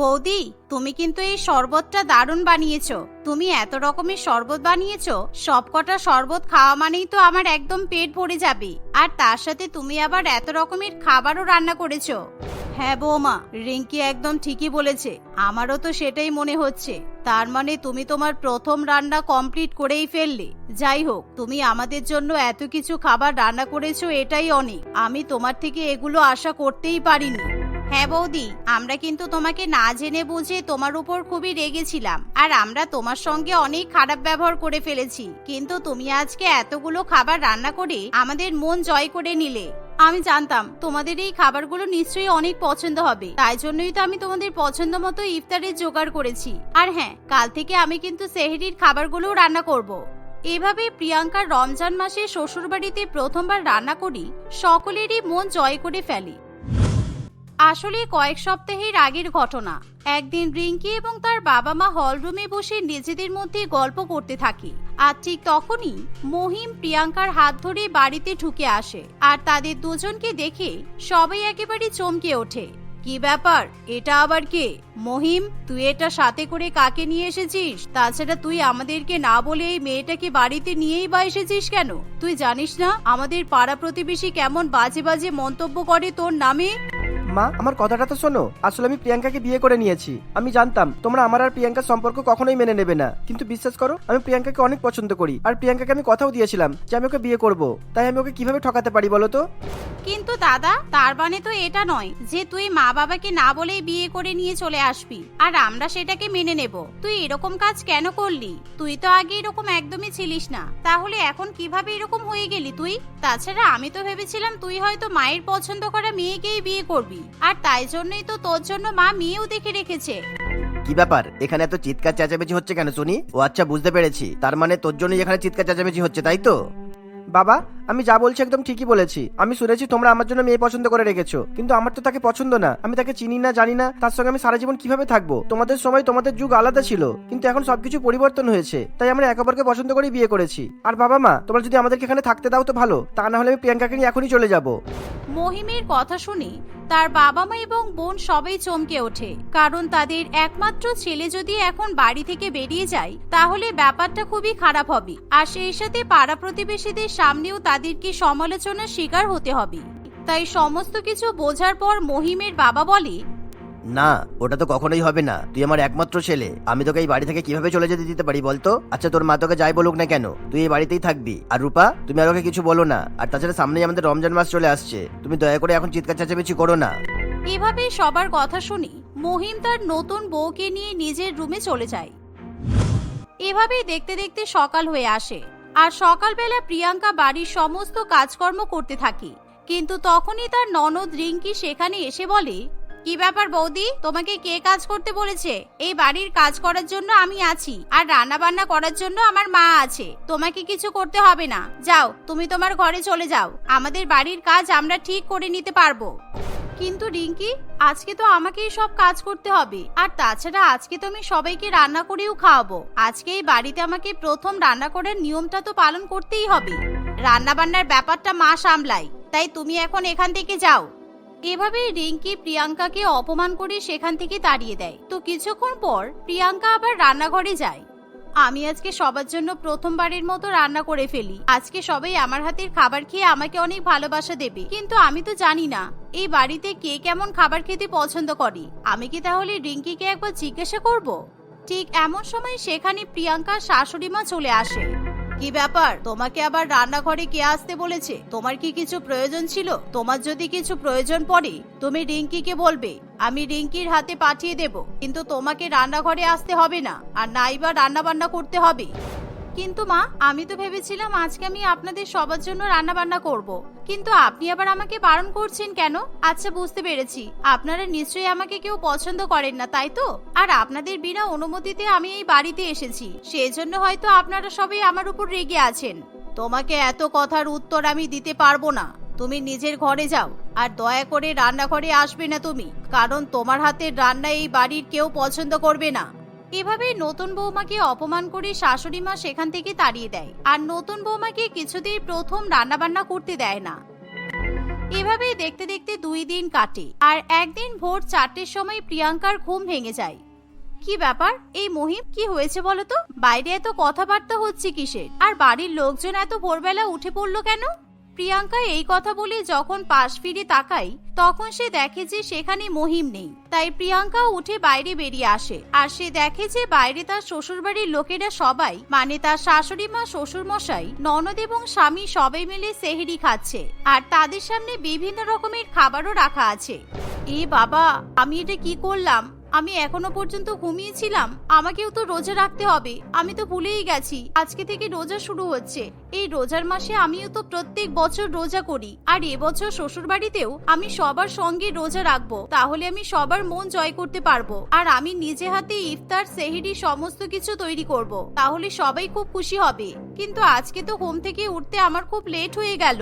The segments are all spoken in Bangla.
বৌদি, তুমি কিন্তু এই শরবতটা দারুণ বানিয়েছ। তুমি এত রকমের শরবত বানিয়েছো, সবকটা শরবত খাওয়া মানেই তো আমার একদম পেট ভরে যাবে। আর তার সাথে তুমি আবার এত রকমের খাবারও রান্না করেছ। হ্যাঁ বৌমা, রিঙ্কি একদম ঠিকই বলেছে। আমারও তো সেটাই মনে হচ্ছে। তার মানে তুমি তোমার প্রথম রান্না কমপ্লিট করেই ফেললে। যাই হোক, তুমি আমাদের জন্য এত কিছু খাবার রান্না করেছ এটাই অনেক। আমি তোমার থেকে এগুলো আশা করতেই পারিনি। হ্যাঁ বৌদি, আমরা কিন্তু তোমাকে না জেনে বুঝে তোমার উপর খুবই রেগেছিলাম। আর আমরা তোমার সঙ্গে অনেক খারাপ ব্যবহার করে ফেলেছি। কিন্তু তুমি আজকে এতগুলো খাবার রান্না করে আমাদের মন জয় করে নিলে। আমি জানতাম তোমাদের এই খাবারগুলো নিশ্চয়ই অনেক পছন্দ হবে। তাই জন্যই তো আমি তোমাদের পছন্দ মতো ইফতারের জোগাড় করেছি। আর হ্যাঁ কাল থেকে আমি কিন্তু সেহরির খাবারগুলোও রান্না করব। এভাবে প্রিয়াঙ্কার রমজান মাসে শ্বশুরবাড়িতে প্রথমবার রান্না করি, সকলেরই মন জয় করে ফেলি। আসলে কয়েক সপ্তাহের আগের ঘটনা। একদিন রিঙ্কি এবং তার বাবা মা হলরুমে বসে নিজেদের মধ্যে গল্প করতে থাকে। আর ঠিক তখনই মহিম প্রিয়াঙ্কার হাত ধরে বাড়িতে ঢুকে আসে আর তাদের দুজনকে দেখে সবাই একেবারে চমকে ওঠে। কি ব্যাপার? এটা আবার কে? মহিম, তুই এটা সাথে করে কাকে নিয়ে এসেছিস? তাছাড়া তুই আমাদেরকে না বলে এই মেয়েটাকে বাড়িতে নিয়েই বা এসেছিস কেন? তুই জানিস না আমাদের পাড়া প্রতিবেশী কেমন বাজে বাজে মন্তব্য করে তোর নামে? মা, আমার কথাটা তো শোনো। আসলে আমি প্রিয়াঙ্কাকে বিয়ে করে নিয়েছি। আমি জানতাম, তোমরা আমার আর প্রিয়াঙ্কার সম্পর্ক কখনোই মেনে নেবে না। কিন্তু বিশ্বাস করো, আমি প্রিয়াঙ্কাকে অনেক পছন্দ করি। আর প্রিয়াঙ্কাকে আমি কথাও দিয়েছিলাম যে আমি ওকে বিয়ে করব। তাই আমি ওকে কীভাবে ঠকাতে পারি বলো তো? কিন্তু দাদা, তার মানে তো এটা নয় যে তুই মা বাবাকে না বলেই বিয়ে করে নিয়ে চলে আসবি। আর আমরা সেটাকে মেনে নেব। তুই এরকম কাজ কেন করলি? তুই তো আগে এরকম একদমই ছিলিস না। তাহলে এখন কীভাবে এরকম হয়ে গেলি তুই? তাছাড়া আমি তো ভেবেছিলাম তুই হয়তো মায়ের পছন্দ করা মেয়েকেই বিয়ে করবি। আর তাই জন্যই তো তোর জন্য মা মেয়েও দেখে রেখেছে। কি ব্যাপার? এখানে এত চিৎকার চেঁচামেচি হচ্ছে কেন শুনি? ও আচ্ছা বুঝতে পেরেছি। তার মানে তোর জন্যই এখানে চিৎকার চেঁচামেচি হচ্ছে, তাই তো? বাবা, আমি যা বলছি একদম ঠিকই বলেছি। আমি শুনেছি তোমরা আমার জন্য মেয়ে পছন্দ করে রেখেছো। কিন্তু আমার তো তাকে পছন্দ না। আমি তাকে চিনি না, জানি না। তার সঙ্গে আমি সারা জীবন কীভাবে থাকব? তোমাদের সময় তোমাদের যুগ আলাদা ছিল। কিন্তু এখন সবকিছু পরিবর্তন হয়েছে। তাই আমরা একে অপরকে পছন্দ করে বিয়ে করেছি। আর বাবা মা, তোমরা যদি আমাদেরকে এখানে থাকতে দাও তো ভালো। তা না হলে আমি প্রিয়াঙ্কাকে নিয়ে এখনই চলে যাব। মহিমের কথা শুনে তার বাবা মা এবং বোন সবাই চমকে ওঠে। কারণ তাদের একমাত্র ছেলে যদি এখন বাড়ি থেকে বেরিয়ে যায়, তাহলে ব্যাপারটা খুবই খারাপ হবে। আর সেই সাথে পাড়া প্রতিবেশীদের সামনেও তাদেরকে সমালোচনার শিকার হতে হবে। তাই সমস্ত কিছু বোঝার পর মহিমের বাবা বলে না, ওটা তো কখনোই হবে না। তুই আমার একমাত্র ছেলে। আমি তোকে এই বাড়ি থেকে কীভাবে চলে যেতে দিতে পারি বলতো? আচ্ছা তোর মা তোকে যাই বলুক না কেন? তুই এই বাড়িতেই থাকবি। আর রূপা, তুমি আর ওকে কিছু বলো না। আর তাছাড়া সামনেই আমাদের রমজান মাস চলে আসছে। তুমি দয়া করে এখন চিৎকার চেঁচামেচি করো না। এভাবে সবার কথা শুনি, মহিম তার নতুন বউকে নিয়ে নিজের রুমে চলে যায়। এভাবেই দেখতে দেখতে সকাল হয়ে আসে। আর সকালবেলা প্রিয়াঙ্কা বাড়ির সমস্ত কাজকর্ম করতে থাকে। কিন্তু তখনই তার ননদ রিঙ্কি সেখানে এসে বলে কি ব্যাপার বৌদি? তোমাকে কে কাজ করতে বলেছে? এই বাড়ির কাজ করার জন্য আমি আছি, আর রান্না বান্না করার জন্য আমার মা আছে। তোমাকে কিছু করতে হবে না। যাও, তুমি তোমার ঘরে চলে যাও। আমাদের বাড়ির কাজ আমরা ঠিক করে নিতে পারব। কিন্তু রিঙ্কি, আজকে তো আমাকেই সব কাজ করতে হবে। আর তাছাড়া আজকে তো আমি সবাইকে রান্না করেও খাওয়াবো। আজকে এই বাড়িতে আমাকে প্রথম রান্না করার নিয়মটা তো পালন করতেই হবে। রান্না বান্নার ব্যাপারটা মা সামলাই তাই তুমি এখন এখান থেকে যাও। এভাবেই রিঙ্কি প্রিয়াঙ্কাকে অপমান করে সেখান থেকে তাড়িয়ে দেয়। তো কিছুক্ষণ পর প্রিয়াঙ্কা আবার রান্নাঘরে যায়। আমি আজকে সবার জন্য প্রথমবারের মতো রান্না করে ফেলি। আজকে সবাই আমার হাতের খাবার খেয়ে আমাকে অনেক ভালোবাসা দেবে। কিন্তু আমি তো জানি না, এই বাড়িতে কে কেমন খাবার খেতে পছন্দ করে। আমি কি তাহলে রিঙ্কিকে একবার জিজ্ঞাসা করব? ঠিক এমন সময় সেখানে প্রিয়াঙ্কার শাশুড়ি মা চলে আসে। কি ব্যাপার? তোমাকে আবার রান্নাঘরে কে আসতে বলেছে? তোমার কি কিছু প্রয়োজন ছিল? তোমার যদি কিছু প্রয়োজন পড়ে, তুমি রিঙ্কিকে বলবে, আমি রিঙ্কির হাতে পাঠিয়ে দেব, কিন্তু তোমাকে রান্নাঘরে আসতে হবে না, আর নাইবা রান্না বান্না করতে হবে। কিন্তু মা, আমি তো ভেবেছিলাম আজকে আমি আপনাদের সবার জন্য রান্না বান্না করব। কিন্তু আপনি আবার আমাকে বারণ করছেন কেন? আচ্ছা বুঝতে পেরেছি। আপনারা নিশ্চয়ই আমাকে কেউ পছন্দ করেন না, তাই তো? আর আপনাদের বিনা অনুমতিতে আমি এই বাড়িতে এসেছি। সেই জন্য হয়তো আপনারা সবাই আমার উপর রেগে আছেন। তোমাকে এত কথার উত্তর আমি দিতে পারব না। তুমি নিজের ঘরে যাও, আর দয়া করে রান্নাঘরে আসবে না তুমি। কারণ তোমার হাতের রান্না এই বাড়ির কেউ পছন্দ করবে না। এভাবে নতুন বৌমাকে অপমান করে শাশুড়ি মা সেখান থেকে তাড়িয়ে দেয়। আর নতুন বৌমাকে কিছুতেই প্রথম রান্নাবান্না করতে দেয় না। এভাবেই দেখতে দেখতে দুই দিন কাটে আর একদিন ভোর চারটের সময় প্রিয়াঙ্কার ঘুম ভেঙে যায়। কি ব্যাপার? এই মহিম, কি হয়েছে বলো তো? বাইরে এত কথাবার্তা হচ্ছে কিসের? আর বাড়ির লোকজন এত ভোরবেলা উঠে পড়ল কেন? প্রিয়াঙ্কা এই কথা বলে যখন পাশ ফিরে তাকাই, তখন সে দেখে যে সেখানে মহিম নেই। তাই প্রিয়াঙ্কা উঠে বাইরে বেরিয়ে আসে। আর সে দেখে যে বাইরে তার শ্বশুরবাড়ির লোকেরা সবাই মানে তার শাশুড়ি মা শ্বশুর মশাই ননদ এবং স্বামী সবাই মিলে সেহেরি খাচ্ছে। আর তাদের সামনে বিভিন্ন রকমের খাবারও রাখা আছে। এ বাবা, আমি এটা কি করলাম? আমি এখনও পর্যন্ত ঘুমিয়েছিলাম, আমাকেও তো রোজা রাখতে হবে। আমি তো ভুলেই গেছি, আজকে থেকে রোজা শুরু হচ্ছে। এই রোজার মাসে আমিও তো প্রত্যেক বছর রোজা করি, আর এবছর শ্বশুর বাড়িতেও আমি সবার সঙ্গে রোজা রাখব, তাহলে আমি সবার মন জয় করতে পারব। আর আমি নিজে হাতে ইফতার, সেহেরি সমস্ত কিছু তৈরি করব। তাহলে সবাই খুব খুশি হবে। কিন্তু আজকে তো ঘুম থেকে উঠতে আমার খুব লেট হয়ে গেল।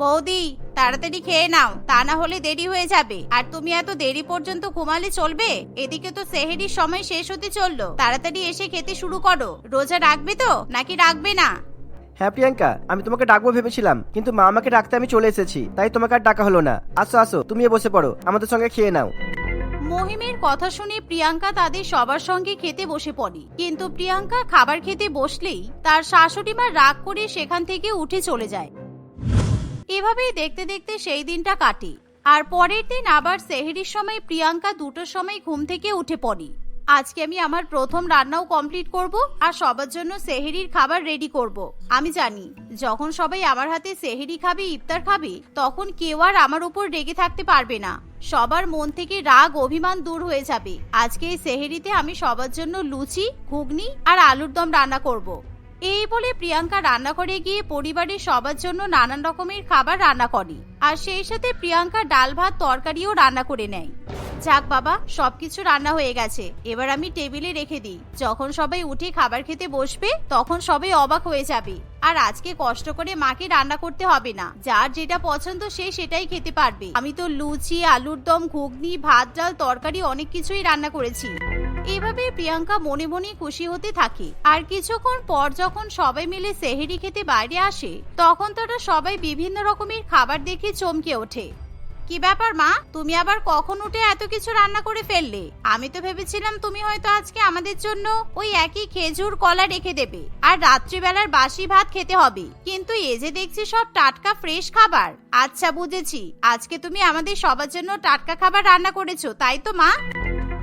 বৌদি তাড়াতাড়ি খেয়ে নাও তা না হলে দেরি হয়ে যাবে। আর তুমি এত দেরি পর্যন্ত ঘুমালে চলবে? এদিকে তো সেহেরির সময় শেষ হতে চলল। তাড়াতাড়ি এসে খেতে শুরু করো। রোজা রাখবে তো? নাকি রাখবে না? হ্যাঁ প্রিয়াঙ্কা আমি তোমাকে ডাকবো ভেবেছিলাম কিন্তু মা আমাকে ডাকতে আমি চলে এসেছি তাই তোমাকে আর ডাকা হলো না। আসো আসো তুমিও বসে পড়ো আমাদের সঙ্গে খেয়ে নাও। মহিমের কথা শুনে প্রিয়াঙ্কা তাদের সবার সঙ্গে খেতে বসে পড়ে। কিন্তু প্রিয়াঙ্কা খাবার খেতে বসলেই তার শাশুড়ি মা রাগ করে সেখান থেকে উঠে চলে যায়। এভাবেই দেখতে দেখতে সেই দিনটা কাটে। আর পরের দিন আবার সেহেরির সময় প্রিয়াঙ্কা দুটোর সময় ঘুম থেকে উঠে পড়ে। আজকে আমি আমার প্রথম রান্নাও কমপ্লিট করব আর সবার জন্য সেহেরির খাবার রেডি করব। আমি জানি, যখন সবাই আমার হাতে সেহেরি খাবে, ইফতার খাবে, তখন কেউ আর আমার উপর রেগে থাকতে পারবে না। সবার মন থেকে রাগ, অভিমান দূর হয়ে যাবে। আজকে এই সেহেরিতে আমি সবার জন্য লুচি, ঘুগনি আর আলুর দম রান্না করব। এই বলে প্রিয়াঙ্কা রান্নাঘরে গিয়ে পরিবারের সবার জন্য নানান রকমের খাবার রান্না করে। আর সেই সাথে প্রিয়াঙ্কা ডাল, ভাত, তরকারিও রান্না করে নেয়। যাক বাবা, সবকিছু রান্না হয়ে গেছে। এবার আমি টেবিলে রেখে দিই। যখন সবাই উঠে খাবার খেতে বসবে, তখন সবাই অবাক হয়ে যাবে। আর আজকে কষ্ট করে মাকে রান্না করতে হবে না। যার যেটা পছন্দ সে সেটাই খেতে পারবে। আমি তো লুচি, আলুর দম, ঘুগনি, ভাত, ডাল, তরকারি অনেক কিছুই রান্না করেছি। এভাবে প্রিয়াঙ্কা মনে মনে খুশি হতে থাকে। আর কিছুক্ষণ পর যখন সবাই মিলে সেহেরি খেতে বাইরে আসে, তখন তারা সবাই বিভিন্ন রকমের খাবার দেখে চমকে ওঠে। কি ব্যাপার, মা? তুমি আবার কখন উঠে এত কিছু রান্না করে ফেললে? আমি তো ভেবেছিলাম তুমি হয়তো আজকে আমাদের জন্য ওই একই খেজুর কলা রেখে দেবে আর রাত্রিবেলার বাসি ভাত খেতে হবে। কিন্তু এ যে দেখছি সব টাটকা ফ্রেশ খাবার। আচ্ছা বুঝেছি। আজকে তুমি আমাদের সবার জন্য টাটকা খাবার রান্না করেছ, তাই তো, মা?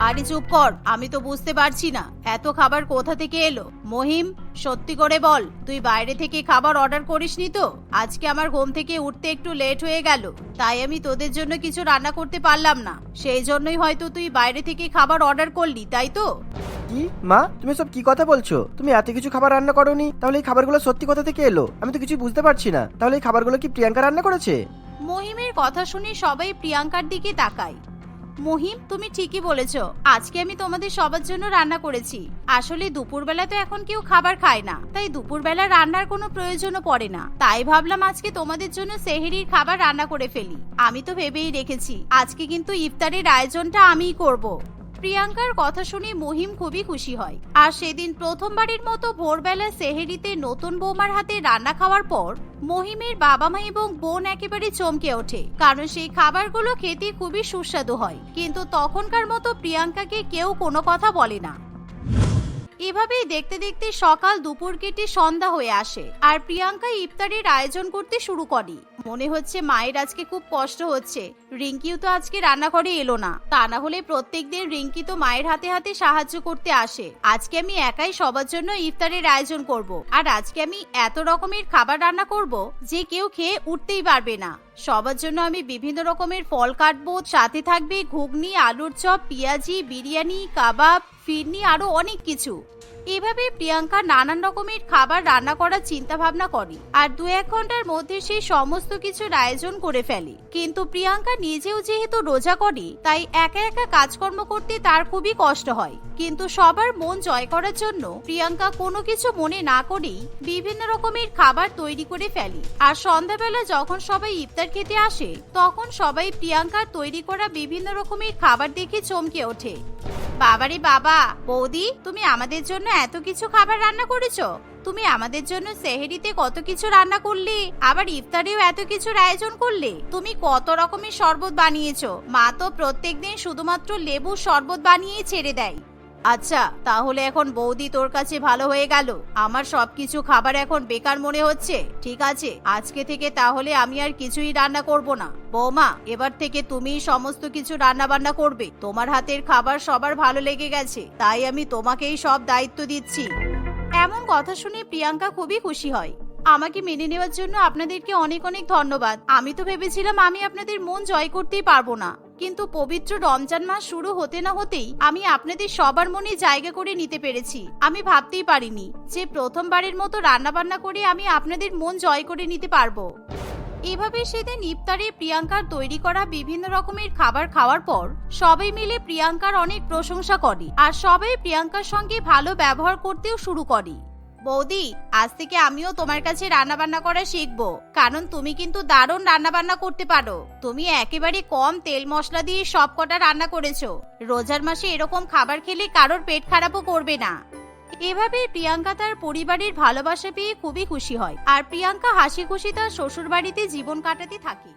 আরে চুপ কর আমি তো বুঝতে পারছি না। এত খাবার কোথা থেকে এলো? মহিম সত্যি করে বল তুই বাইরে থেকে খাবার অর্ডার করিসনি তো? আজকে আমার ঘুম থেকে উঠতে একটু লেট হয়ে গেল তাই আমি তোদের জন্য কিছু রান্না করতে পারলাম না। সেই জন্যই হয়তো তুই বাইরে থেকে খাবার অর্ডার করলি তাই তো? কি? মা তুমি সব কি কথা বলছো? তুমি এত কিছু খাবার রান্না করোনি তাহলে এই খাবারগুলো সত্যি কোথা থেকে এলো? আমি তো কিছু বুঝতে পারছি না। তাহলে এই খাবারগুলো কি প্রিয়াঙ্কা রান্না করেছে? মহিমের কথা শুনে সবাই প্রিয়াঙ্কার দিকে তাকায়। মহিম, তুমি ঠিকই বলেছ। আজকে আমি তোমাদের সবার জন্য রান্না করেছি। আসলে দুপুরবেলা তো এখন কেউ খাবার খায় না। তাই দুপুরবেলা রান্নার কোনো প্রয়োজনও পড়ে না। তাই ভাবলাম আজকে তোমাদের জন্য সেহেরির খাবার রান্না করে ফেলি। আমি তো ভেবেই রেখেছি, আজকে কিন্তু ইফতারের আয়োজনটা আমিই করব। প্রিয়াঙ্কার কথা শুনে মহিম খুবই খুশি হয়। আর সেদিন প্রথমবারের মতো ভোরবেলা সেহেরিতে নতুন বৌমার হাতে রান্না খাওয়ার পর মহিমের বাবা মা এবং বোন একেবারে চমকে ওঠে। কারণ সেই খাবারগুলো খেতে খুবই সুস্বাদু হয়। কিন্তু তখনকার মতো প্রিয়াঙ্কাকে কেউ কোনো কথা বলে না। এভাবেই দেখতে দেখতে সকাল দুপুর কেটে সন্ধ্যা হয়ে আসে। আর প্রিয়াঙ্কা ইফতারের আয়োজন করতে শুরু করে। মনে হচ্ছে মায়ের আজকে খুব কষ্ট হচ্ছে। রিঙ্কিও তো আজকে রান্নাঘরে এলো না। তা না হলে প্রত্যেক দিন রিঙ্কি তো মায়ের হাতে হাতে সাহায্য করতে আসে। আজকে আমি একাই সবার জন্য ইফতারের আয়োজন করব। আর আজকে আমি এত রকমের খাবার রান্না করব যে কেউ খেয়ে উঠতেই পারবে না। সবার জন্য আমি বিভিন্ন রকমের ফল কাটবো, সাথে থাকবে ঘুগনি, আলুর চপ, পেঁয়াজি, বিরিয়ানি, কাবাব, ফিরনি, আরও অনেক কিছু। এভাবে প্রিয়াঙ্কা নানান রকমের খাবার রান্না করার চিন্তা ভাবনা করে আর দু এক ঘণ্টার মধ্যে সে সমস্ত কিছুর আয়োজন করে ফেলে। কিন্তু প্রিয়াঙ্কা নিজেও যেহেতু রোজা করে, তাই একা একা কাজকর্ম করতে তার খুবই কষ্ট হয়। কিন্তু সবার মন জয় করার জন্য প্রিয়াঙ্কা কোনো কিছু মনে না করেই বিভিন্ন রকমের খাবার তৈরি করে ফেলে। আর সন্ধ্যাবেলা যখন সবাই ইফতার ইফতার খেতে আসে, তখন সবাই প্রিয়াঙ্কার তৈরি করা বিভিন্ন রকমের খাবার দেখে চমকে ওঠে। বাবারে বাবা, বৌদি, তুমি আমাদের জন্য এত কিছু খাবার রান্না করেছ। তুমি আমাদের জন্য সেহেরিতে কত কিছু রান্না করলে, আবার ইফতারেও এত কিছুর আয়োজন করলে। তুমি কত রকমের শরবত বানিয়েছো। মা তো প্রত্যেকদিন শুধুমাত্র লেবু শরবত বানিয়েই ছেড়ে দেয়। আচ্ছা তাহলে এখন বৌদি তোর কাছে ভালো হয়ে গেল। আমার সবকিছু খাবার এখন বেকার মনে হচ্ছে। ঠিক আছে, আজকে থেকে তাহলে আমি আর কিছুই রান্না করব না। বৌমা, এবার থেকে তুমি সমস্ত কিছু রান্না বান্না করবে। তোমার হাতের খাবার সবার ভালো লেগে গেছে, তাই আমি তোমাকেই সব দায়িত্ব দিচ্ছি। এমন কথা শুনে প্রিয়াঙ্কা খুবই খুশি হয়। আমাকে মেনে নেওয়ার জন্য আপনাদেরকে অনেক অনেক ধন্যবাদ। আমি তো ভেবেছিলাম আমি আপনাদের মন জয় করতেই পারব না। কিন্তু পবিত্র রমজান মাস শুরু হতে না হতেই আমি আপনাদের সবার মনে জায়গা করে নিতে পেরেছি। আমি ভাবতেই পারিনি যে প্রথমবারের মতো রান্না বান্না করে আমি আপনাদের মন জয় করে নিতে পারব। এভাবে সেদিন ইফতারে প্রিয়াঙ্কার তৈরি করা বিভিন্ন রকমের খাবার খাওয়ার পর সবাই মিলে প্রিয়াঙ্কার অনেক প্রশংসা করে আর সবাই প্রিয়াঙ্কার সঙ্গে ভালো ব্যবহার করতেও শুরু করে। বৌদি, আজ থেকে আমিও তোমার কাছে রান্না বান্না করা শিখব। কারণ তুমি কিন্তু দারুণ রান্না বান্না করতে পারো। তুমি একেবারে কম তেল মশলা দিয়ে সব কটা রান্না করেছ। রোজার মাসে এরকম খাবার খেলে কারোর পেট খারাপও করবে না। এভাবে প্রিয়াঙ্কা তার পরিবারের ভালোবাসা পেয়ে খুবই খুশি হয়। আর প্রিয়াঙ্কা হাসি খুশি তার শ্বশুর বাড়িতে জীবন কাটাতে থাকে।